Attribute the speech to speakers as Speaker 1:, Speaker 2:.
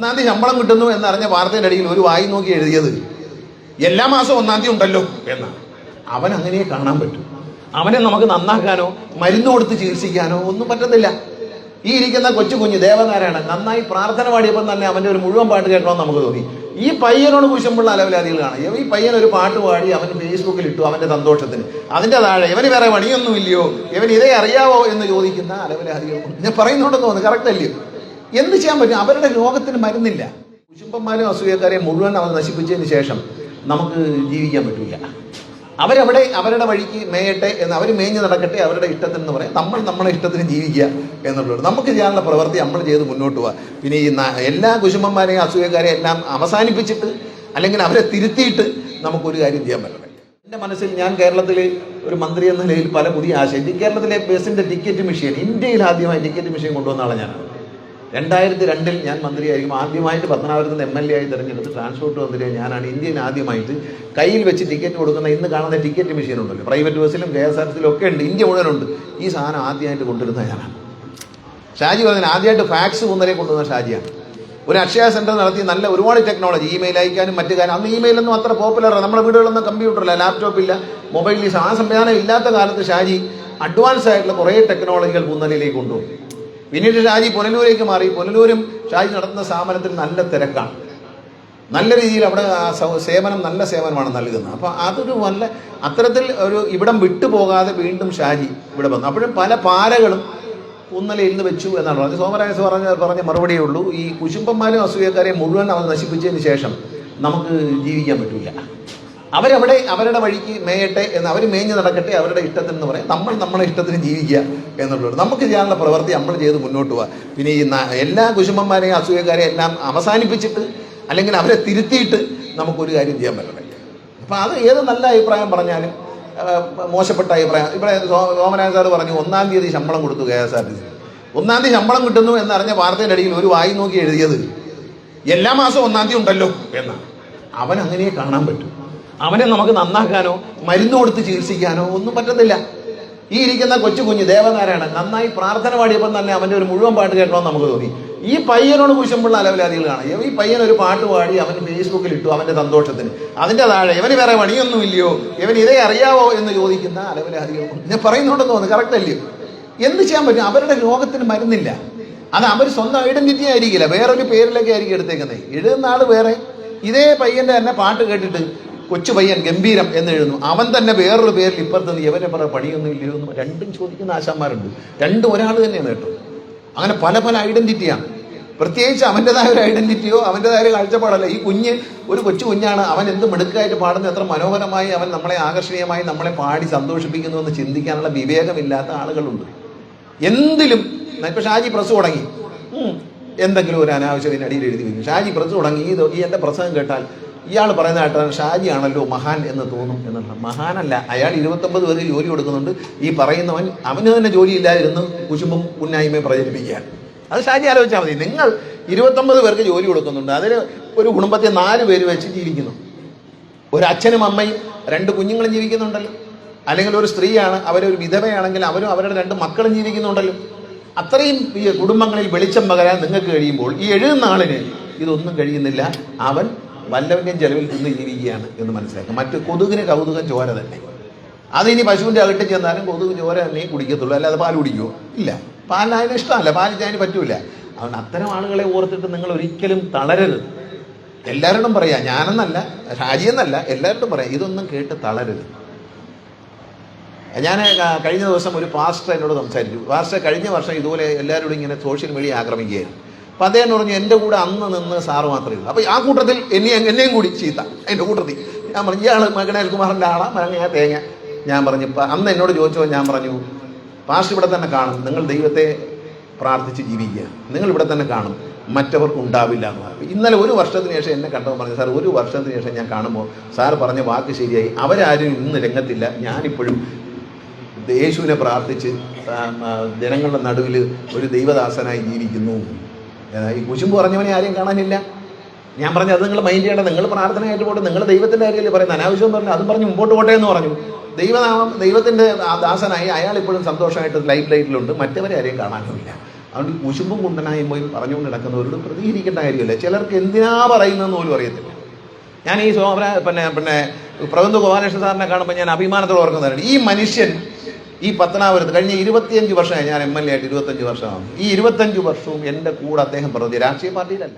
Speaker 1: ഒന്നാം തീയതി ശമ്പളം കിട്ടുന്നു എന്നറിഞ്ഞ വാർത്തയുടെ അടിയിൽ ഒരു വായി നോക്കി എഴുതിയത് എല്ലാ മാസവും ഒന്നാം തീയതി ഉണ്ടല്ലോ എന്നാണ് അവൻ അങ്ങനെ കാണാൻ പറ്റും. അവനെ നമുക്ക് നന്നാക്കാനോ മരുന്ന് കൊടുത്ത് ചികിത്സിക്കാനോ ഒന്നും പറ്റത്തില്ല ഈ ഇരിക്കുന്ന കൊച്ചു കുഞ്ഞ് ദേവനാരായണൻ നന്നായി പ്രാർത്ഥന പാടിയപ്പോൾ തന്നെ അവന്റെ ഒരു മുഴുവൻ പാട്ട് കേൾക്കണമെന്ന് നമുക്ക് തോന്നി. ഈ പയ്യനോട് കുശമ്പുള്ള അലവിലാദികൾ കാണാം. ഈ പയ്യൻ ഒരു പാട്ട് പാടി അവൻ ഫേസ്ബുക്കിൽ ഇട്ടു അവന്റെ സന്തോഷത്തിന്. അതിന്റെ താഴെ ഇവന് വേറെ പണിയൊന്നുമില്ലയോ? ഇവൻ ഇതേ അറിയാവോ? എന്ന് ചോദിക്കുന്ന അലവിലാദികൾ ഞാൻ പറയുന്നുണ്ടെന്ന് തോന്നുന്നു കറക്റ്റ് അല്ലയോ എന്ത് ചെയ്യാൻ പറ്റും? അവരുടെ രോഗത്തിന് മരുന്നില്ല. കുശുംബന്മാരും അസൂയക്കാരെയും മുഴുവൻ അവർ നശിപ്പിച്ചതിന് ശേഷം നമുക്ക് ജീവിക്കാൻ പറ്റില്ല അവരവിടെ അവരുടെ വഴിക്ക് മേയട്ടെ എന്ന് അവർ മേഞ്ഞ് നടക്കട്ടെ അവരുടെ ഇഷ്ടത്തിന് എന്ന് പറയാം. നമ്മൾ നമ്മളെ ഇഷ്ടത്തിന് ജീവിക്കുക എന്നുള്ളത് നമുക്ക് ചെയ്യാനുള്ള പ്രവൃത്തി നമ്മൾ ചെയ്ത് മുന്നോട്ട് പോവുക പിന്നെ ഈ എല്ലാ കുശുംബന്മാരെയും അസൂയക്കാരെയും എല്ലാം അവസാനിപ്പിച്ചിട്ട് അല്ലെങ്കിൽ അവരെ തിരുത്തിയിട്ട് നമുക്കൊരു കാര്യം ചെയ്യാൻ പറ്റണം എന്റെ മനസ്സിൽ ഞാൻ കേരളത്തിൽ ഒരു മന്ത്രി എന്ന നിലയിൽ പല പുതിയ ആശയം. കേരളത്തിലെ ബസ്സിന്റെ ടിക്കറ്റ് മെഷീൻ ഇന്ത്യയിൽ ആദ്യമായി ടിക്കറ്റ് മെഷീൻ കൊണ്ടുവന്ന ആളാണ് ഞാനാണ്. രണ്ടായിരത്തി രണ്ടിൽ ഞാൻ മന്ത്രിയായിരിക്കും. ആദ്യമായിട്ട് പത്തനാപുരത്ത് എം എൽ എ ആയി തിരഞ്ഞെടുത്ത് ട്രാൻസ്പോർട്ട് മന്ത്രിയായി ഞാനാണ് ഇന്ത്യയിൽ ആദ്യമായിട്ട് കയ്യിൽ വെച്ച് ടിക്കറ്റ് കൊടുക്കുന്ന ഇന്ന് കാണുന്ന ടിക്കറ്റ് മെഷീൻ ഉണ്ടല്ലോ. പ്രൈവറ്റ് ബസ്സിലും കെ എസ് ആർ സിയിലും ഒക്കെ ഉണ്ട്. ഇന്ത്യ മുഴുവനുണ്ട്. ഈ സാധനം ആദ്യമായിട്ട് കൊണ്ടുവരുന്ന ഞാനാണ്. ഷാജി പറഞ്ഞു ആദ്യമായിട്ട് ഫാക്സ് മുന്നരെ കൊണ്ടുവന്ന ഷാജിയാണ്. ഒരു അക്ഷയ സെന്റർ നടത്തി നല്ല ഒരുപാട് ടെക്നോളജി ഇമെയിൽ അയക്കാനും മറ്റു കാര്യം. അന്ന് ഇമെയിലൊന്നും അത്ര പോപ്പുലർ നമ്മുടെ വീടുകളിലൊന്നും കമ്പ്യൂട്ടറില്ല ലാപ്ടോപ്പ് ഇല്ല മൊബൈൽ ആ സംവിധാനം ഇല്ലാത്ത കാലത്ത് ഷാജി അഡ്വാൻസ് ആയിട്ടുള്ള കുറേ ടെക്നോളജികൾ മുന്നിലേക്ക് കൊണ്ടുപോകും. പിന്നീട് ഷാജി പുനലൂരേക്ക് മാറി. പുനലൂരും ഷാജി നടത്തുന്ന സ്ഥാപനത്തിൽ നല്ല തിരക്കാണ്. നല്ല രീതിയിൽ അവിടെ സേവനം നല്ല സേവനമാണ് നൽകുന്നത്. അപ്പോൾ അതൊരു നല്ല അത്തരത്തിൽ ഒരു ഇവിടം വിട്ടുപോകാതെ വീണ്ടും ഷാജി ഇവിടെ വന്നു. അപ്പോഴും പല പാലകളും കുന്നലയിൽ ഇരുന്ന് വെച്ചു എന്നാണ് പറഞ്ഞത്. സോമരാജ പറഞ്ഞ പറഞ്ഞ മറുപടിയേ ഉള്ളൂ. ഈ കുശുംബന്മാരും അസൂയക്കാരെയും മുഴുവൻ അവർ നശിപ്പിച്ചതിന് ശേഷം നമുക്ക് ജീവിക്കാൻ പറ്റില്ല അവരവിടെ അവരുടെ വഴിക്ക് മേയട്ടെ എന്ന് അവർ മേഞ്ഞ് നടക്കട്ടെ അവരുടെ ഇഷ്ടത്തിന് എന്ന് പറയാം. നമ്മൾ നമ്മുടെ ഇഷ്ടത്തിന് ജീവിക്കുക എന്നുള്ളത് നമുക്ക് ചെയ്യാനുള്ള പ്രവൃത്തി നമ്മൾ ചെയ്ത് മുന്നോട്ട് പോവുക പിന്നെ ഈ എല്ലാ കുശുമ്പന്മാരെയും അസൂയക്കാരെയും എല്ലാം അവസാനിപ്പിച്ചിട്ട് അല്ലെങ്കിൽ അവരെ തിരുത്തിയിട്ട് നമുക്കൊരു കാര്യം ചെയ്യാൻ പറ്റണം അപ്പം അത് ഏത് നല്ല അഭിപ്രായം പറഞ്ഞാലും മോശപ്പെട്ട അഭിപ്രായം. ഇവിടെ സോമനാഥ് സാർ പറഞ്ഞു ഒന്നാം തീയതി ശമ്പളം കൊടുത്തു K S R T C. ഒന്നാം തീയതി ശമ്പളം കിട്ടുന്നു എന്നറിഞ്ഞ വാർത്തയുടെ അടിയിൽ ഒരു വായി നോക്കി എഴുതിയത് എല്ലാ മാസവും ഒന്നാം തീയതി ഉണ്ടല്ലോ എന്നാണ് അവൻ അങ്ങനെയേ കാണാൻ പറ്റും. അവനെ നമുക്ക് നന്നാക്കാനോ മരുന്ന് കൊടുത്ത് ചികിത്സിക്കാനോ ഒന്നും പറ്റത്തില്ല. ഈ ഇരിക്കുന്ന കൊച്ചു കുഞ്ഞ് ദേവനാരായണൻ നന്നായി പ്രാർത്ഥന പാടിയപ്പോൾ തന്നെ അവന്റെ ഒരു മുഴുവൻ പാട്ട് കേൾക്കണമെന്ന് നമുക്ക് തോന്നി. ഈ പയ്യനോട് കുശുമ്പുള്ള അലവലാതികൾ കാണാം. ഈ പയ്യൻ ഒരു പാട്ട് പാടി അവൻ ഫേസ്ബുക്കിൽ ഇട്ടു അവന്റെ സന്തോഷത്തിന്. അതിന്റെ താഴെ ഇവന് വേറെ പണിയൊന്നും ഇല്ലയോ? ഇവൻ ഇതേ അറിയാവോ? എന്ന് ചോദിക്കുന്ന അലവലാതികൾ ഞാൻ പറയുന്നുണ്ടെന്ന് തോന്നുന്നു കറക്റ്റ് അല്ലയോ? എന്ത് ചെയ്യാൻ പറ്റും? അവരുടെ രോഗത്തിന് മരുന്നില്ല. അത് അവർ സ്വന്തം ഐഡന്റിറ്റി ആയിരിക്കില്ല. വേറൊരു പേരിലൊക്കെ ആയിരിക്കും എടുത്തേക്കുന്നത്. എഴുതുന്ന ആൾ വേറെ. ഇതേ പയ്യന്റെ തന്നെ പാട്ട് കേട്ടിട്ട് കൊച്ചു പയ്യൻ ഗംഭീരം എന്ന് എഴുതുന്നു. അവൻ തന്നെ വേറൊരു പേരിൽ ഇപ്പുറത്ത് ഇവരെ പറ പണിയൊന്നും ഇല്ലയോ? എന്ന് രണ്ടും ചോദിക്കുന്ന ആശാന്മാരുണ്ട്. രണ്ടും ഒരാൾ തന്നെയാണ് കേട്ടോ. അങ്ങനെ പല പല ഐഡന്റിറ്റിയാണ് പ്രത്യേകിച്ച് അവന്റെതായ ഒരു ഐഡന്റിറ്റിയോ അവന്റെതായ ഒരു കാഴ്ചപ്പാടല്ല. ഈ കുഞ്ഞ് ഒരു കൊച്ചു കുഞ്ഞാണ്. അവൻ എന്ത് മിടുക്കായിട്ട് പാടുന്നു എത്ര മനോഹരമായി അവൻ നമ്മളെ ആകർഷണീയമായി നമ്മളെ പാടി സന്തോഷിപ്പിക്കുന്നു എന്ന് ചിന്തിക്കാനുള്ള വിവേകമില്ലാത്ത ആളുകളുണ്ട്. എന്തിലും ഇപ്പൊ ഷാജി പ്രസ് തുടങ്ങി. എന്തെങ്കിലും ഒരു അനാവശ്യം അടിയിൽ എഴുതി വയ്ക്കും ഷാജി പ്രസ് തുടങ്ങി. ഈ എന്റെ പ്രസംഗം കേട്ടാൽ ഇയാൾ പറയുന്ന കേട്ടാൽ ഷാജി ആണല്ലോ മഹാൻ എന്ന് തോന്നും എന്നുള്ള മഹാനല്ല അയാൾ ഇരുപത്തൊമ്പത് പേർക്ക് ജോലി കൊടുക്കുന്നുണ്ട്. ഈ പറയുന്നവൻ അവന് തന്നെ ജോലി ഇല്ലാതിരുന്ന് കുശുമ്പും ഉന്നായ്മയും പ്രചരിപ്പിക്കുകയാണ്. അത് ഷാജി ആലോചിച്ചാൽ മതി. നിങ്ങൾ ഇരുപത്തൊമ്പത് പേർക്ക് ജോലി കൊടുക്കുന്നുണ്ട്. അതിൽ ഒരു കുടുംബത്തെ നാല് പേര് വെച്ച് ജീവിക്കുന്നു. ഒരു അച്ഛനും അമ്മയും രണ്ട് കുഞ്ഞുങ്ങളും ജീവിക്കുന്നുണ്ടല്ലോ. അല്ലെങ്കിൽ ഒരു സ്ത്രീയാണ് അവരൊരു വിധവയാണെങ്കിൽ അവരും അവരുടെ രണ്ട് മക്കളും ജീവിക്കുന്നുണ്ടല്ലോ. അത്രയും ഈ കുടുംബങ്ങളിൽ വെളിച്ചം പകരാൻ നിങ്ങൾക്ക് കഴിയുമ്പോൾ ഈ എഴുതുന്ന ആളിന് ഇതൊന്നും കഴിയുന്നില്ല. അവൻ വല്ലവന്റെയും ചെലവിൽ തിന്ന് ജീവിക്കുകയാണ് എന്ന് മനസ്സിലാക്കുക. മറ്റ് കൊതുകിന് കൗതുകം ചോര തന്നെ. അതിനി പശുവിന്റെ അകട്ട് ചെന്നാലും കൊതുക് ചോര തന്നെ കുടിക്കത്തുള്ളൂ. അല്ലാതെ പാൽ കുടിക്കുമോ ഇല്ല. പാലിന് അതിന് ഇഷ്ടമല്ല. പാൽ അതിന് പറ്റൂല. അതുകൊണ്ട് അത്തരം ആളുകളെ ഓർത്തിട്ട് നിങ്ങൾ ഒരിക്കലും തളരരുത്. എല്ലാവരോടും പറയാം ഞാനെന്നല്ല ഷാജിയെന്നല്ല എല്ലാവരോടും പറയാം ഇതൊന്നും കേട്ട് തളരരുത്. ഞാൻ കഴിഞ്ഞ ദിവസം ഒരു പാസ്റ്റർ എന്നോട് സംസാരിച്ചു. പാസ്റ്റർ കഴിഞ്ഞ വർഷം ഇതുപോലെ എല്ലാവരോടും ഇങ്ങനെ സോഷ്യൽ മീഡിയ ആക്രമിക്കുകയായിരുന്നു. അപ്പം അദ്ദേഹം പറഞ്ഞു എന്റെ കൂടെ അന്ന് നിന്ന് സാറ് മാത്രമേ ഉള്ളൂ. അപ്പോൾ ആ കൂട്ടത്തിൽ എന്നെ എന്നെയും കൂടി ചീത്ത എന്റെ കൂട്ടത്തിൽ. ഞാൻ പറഞ്ഞു ഇയാൾ മകനേൽ കുമാറിന്റെ ആളാ മരങ്ങ തേങ്ങ. ഞാൻ പറഞ്ഞു അന്ന് എന്നോട് ചോദിച്ചോ ഞാൻ പറഞ്ഞു പാസ്റ്റർ ഇവിടെ തന്നെ കാണും നിങ്ങൾ ദൈവത്തെ പ്രാർത്ഥിച്ച് ജീവിക്കുക. നിങ്ങൾ ഇവിടെ തന്നെ കാണും മറ്റവർക്ക് ഉണ്ടാവില്ല എന്ന് പറഞ്ഞു. ഇന്നലെ ഒരു വർഷത്തിന് ശേഷം എന്നെ കണ്ടപ്പോൾ പറഞ്ഞു സാർ ഒരു വർഷത്തിന് ശേഷം ഞാൻ കാണുമ്പോൾ സാർ പറഞ്ഞ വാക്ക് ശരിയായി. അവരാരും ഇന്ന് രംഗത്തില്ല. ഞാനിപ്പോഴും യേശുവിനെ പ്രാർത്ഥിച്ച് ജനങ്ങളുടെ നടുവിൽ ഒരു ദൈവദാസനായി ജീവിക്കുന്നു. ഈ കുശുമ്പ് പറഞ്ഞവനെ ആരെയും കാണാനില്ല. ഞാൻ പറഞ്ഞു അത് നിങ്ങൾ മൈൻഡ് ചെയ്യേണ്ട. നിങ്ങൾ പ്രാർത്ഥനയായിട്ട് പോട്ടെ. നിങ്ങൾ ദൈവത്തിന്റെ കാര്യമല്ലേ പറയുന്നത്? അനാവശ്യം എന്ന് പറഞ്ഞു അതും പറഞ്ഞ് മുമ്പോട്ട് പോട്ടെ എന്ന് പറഞ്ഞു. ദൈവനാമം ദൈവത്തിന്റെ ദാസനായി അയാൾ ഇപ്പോഴും സന്തോഷമായിട്ട് ലൈഫ് ലൈറ്റിലുണ്ട് മറ്റവരെ ആരെയും കാണാനുമില്ല അതുകൊണ്ട് കുശുമ്പും കുണ്ടനായും പോയി പറഞ്ഞുകൊണ്ട് നടക്കുന്നവരോട് പ്രതികരിക്കേണ്ട കാര്യമില്ല. ചിലർക്ക് എന്തിനാ പറയുന്നതെന്ന് പോലും അറിയത്തില്ല. ഞാൻ ഈ സോമ പിന്നെ പിന്നെ പ്രബന്ധ ഗോപാലകൃഷ്ണ സാറിനെ കാണുമ്പോൾ ഞാൻ അഭിമാനത്തോടെ ഓർക്കുന്നതാണ്. ഈ മനുഷ്യൻ ഈ പത്തനാപുരത്ത് കഴിഞ്ഞ ഇരുപത്തിയഞ്ച് വർഷമായി ഞാൻ എം എൽ എ ആയിട്ട് ഇരുപത്തഞ്ച് വർഷമാണ് ഈ ഇരുപത്തഞ്ച് വർഷവും എന്റെ കൂടെ അദ്ദേഹം പ്രവർത്തി രാഷ്ട്രീയ പാർട്ടിയിലല്ല.